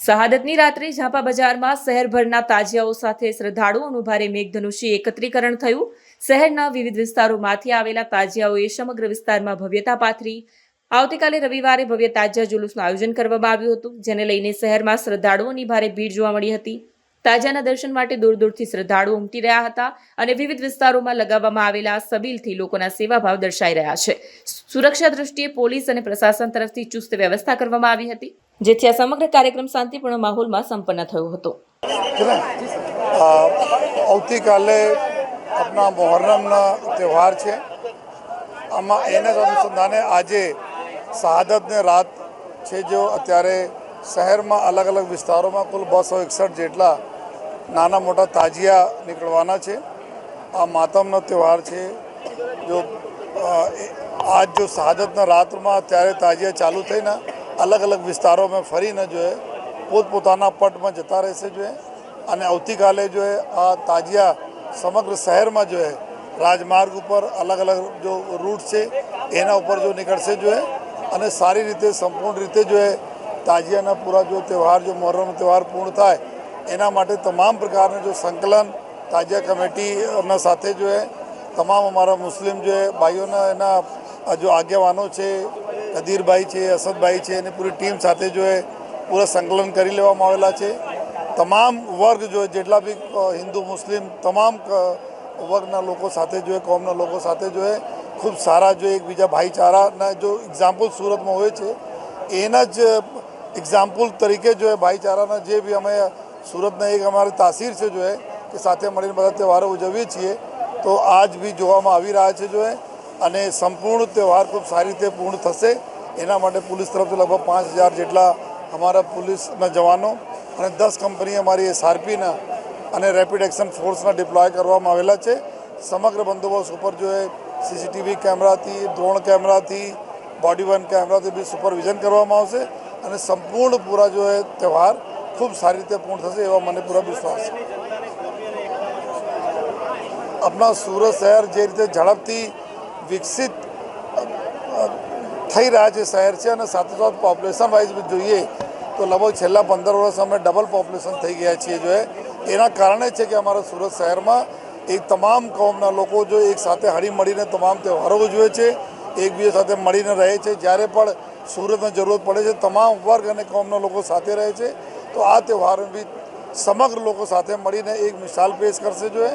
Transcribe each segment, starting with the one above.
શહાદતની રાત્રે ઝાંપા બજારમાં શહેરભરના તાજિયાઓ સાથે શ્રદ્ધાળુઓનું ભારે મેઘધનુષી એકત્રીકરણ થયું. શહેરના વિવિધ વિસ્તારોમાંથી આવેલા તાજિયાઓએ સમગ્ર વિસ્તારમાં ભવ્યતા પાથરી. આવતીકાલે રવિવારે ભવ્ય તાજિયા જુલુસનું આયોજન કરવામાં આવ્યું હતું, જેને લઈને શહેરમાં શ્રદ્ધાળુઓની ભારે ભીડ જોવા મળી હતી. તાજાના દર્શન માટે દૂર દૂરથી શ્રદ્ધાળુઓ ઉમટી રહ્યા હતા અને વિવિધ વિસ્તારોમાં લગાવવામાં આવેલા સબીલથી લોકોના સેવાભાવ દર્શાઈ રહ્યા છે. સુરક્ષા દૃષ્ટિએ પોલીસ અને પ્રશાસન તરફથી ચુસ્ત વ્યવસ્થા કરવામાં આવી હતી. જેથી આ સમગ્ર કાર્યક્રમ શાંતિપૂર્ણ માહોલમાં સંપન્ન થયો હતો. આવતીકાલે આપણા મોહર્રમના તહેવાર છે. આમાં એના જ અનુસંધાને આજે શહાદતને રાત છે જો અત્યારે શહેરમાં અલગ અલગ વિસ્તારોમાં કુલ બસો એકસઠ જેટલા નાના મોટા તાજિયા નીકળવાના છે. આ માતમનો તહેવાર છે. જો આજ જો શહાદતના રાતમાં અત્યારે તાજિયા ચાલુ થઈને અલગ અલગ વિસ્તારોમાં ફરીને જો એ પોતપોતાના પટમાં જતા રહેશે જો અને આવતીકાલે જો આ તાજિયા સમગ્ર શહેરમાં જો રાજમાર્ગ ઉપર અલગ અલગ જો રૂટ છે, એના ઉપર જો નીકળશે જો અને સારી રીતે, સંપૂર્ણ રીતે જો એ તાજિયાના પૂરા જો તહેવાર, જો મહોરમ તહેવાર પૂર્ણ થાય, એના માટે તમામ પ્રકારનું જો સંકલન, તાજિયા કમિટીના સાથે જો તમામ અમારા મુસ્લિમ જે ભાઈઓના એના જો આગેવાનો છે કદીરભાઈ છે અસદભાઈ છે અને પૂરી ટીમ સાથે જો એ પૂરા સંકલન કરી લેવામાં આવેલા છે. તમામ વર્ગ જો જેટલા બી હિન્દુ, મુસ્લિમ તમામ વર્ગના લોકો સાથે જો એ, કોમના લોકો સાથે જો એ ખૂબ સારા જો એકબીજા ભાઈચારાના જો એક્ઝામ્પલ સુરતમાં હોય છે, એના જ એક્ઝામ્પલ તરીકે જો ભાઈચારાના જે બી અમે સુરતના એક અમારી તાસીર છે જો કે સાથે મળીને બધા તહેવારો ઉજવીએ છીએ. તો આજ બી જોવામાં આવી રહ્યા છે જો અને સંપૂર્ણ તહેવાર ખૂબ સારી રીતે પૂર્ણ થશે. એના માટે પોલીસ તરફથી લગભગ પાંચ હજાર જેટલા અમારા પોલીસના જવાનો અને દસ કંપની અમારી એસઆરપીના અને રેપિડ એક્શન ફોર્સના ડિપ્લોય કરવામાં આવેલા છે. સમગ્ર બંદોબસ્ત ઉપર જો એ સીસીટીવી કેમેરાથી ડ્રોન કેમેરાથી બોડી વન કેમેરાથી બી સુપરવિઝન કરવામાં આવશે અને સંપૂર્ણ પૂરા જો એ તહેવાર ખૂબ સારી રીતે પૂર્ણ થશે એવા મને પૂરા વિશ્વાસ છે. આપણા સુરત શહેર જે રીતે ઝડપથી વિકસિત થઈ રહ્યા છે શહેર છે અને સાથે સાથે પોપ્યુલેશન વાઇઝ જોઈએ તો લગભગ છેલ્લા પંદર વર્ષ અમે ડબલ પોપ્યુલેશન થઈ ગયા છીએ જો એના કારણે છે કે અમારા સુરત શહેરમાં એ તમામ કોમના લોકો જો એક સાથે હળી મળીને તમામ તહેવારો ઉજવે છે એકબીજા સાથે મળીને રહે છે. જ્યારે પણ સુરતની જરૂરત પડે છે, તમામ વર્ગ અને કોમના લોકો સાથે રહે છે, તો આ તહેવાર બી સમગ્ર લોકો સાથે મળીને એક મિસાલ પેશ કરશે જોઈએ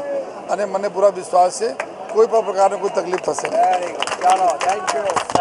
અને મને પૂરા વિશ્વાસ છે કોઈ પણ પ્રકારની કોઈ તકલીફ થશે નહીં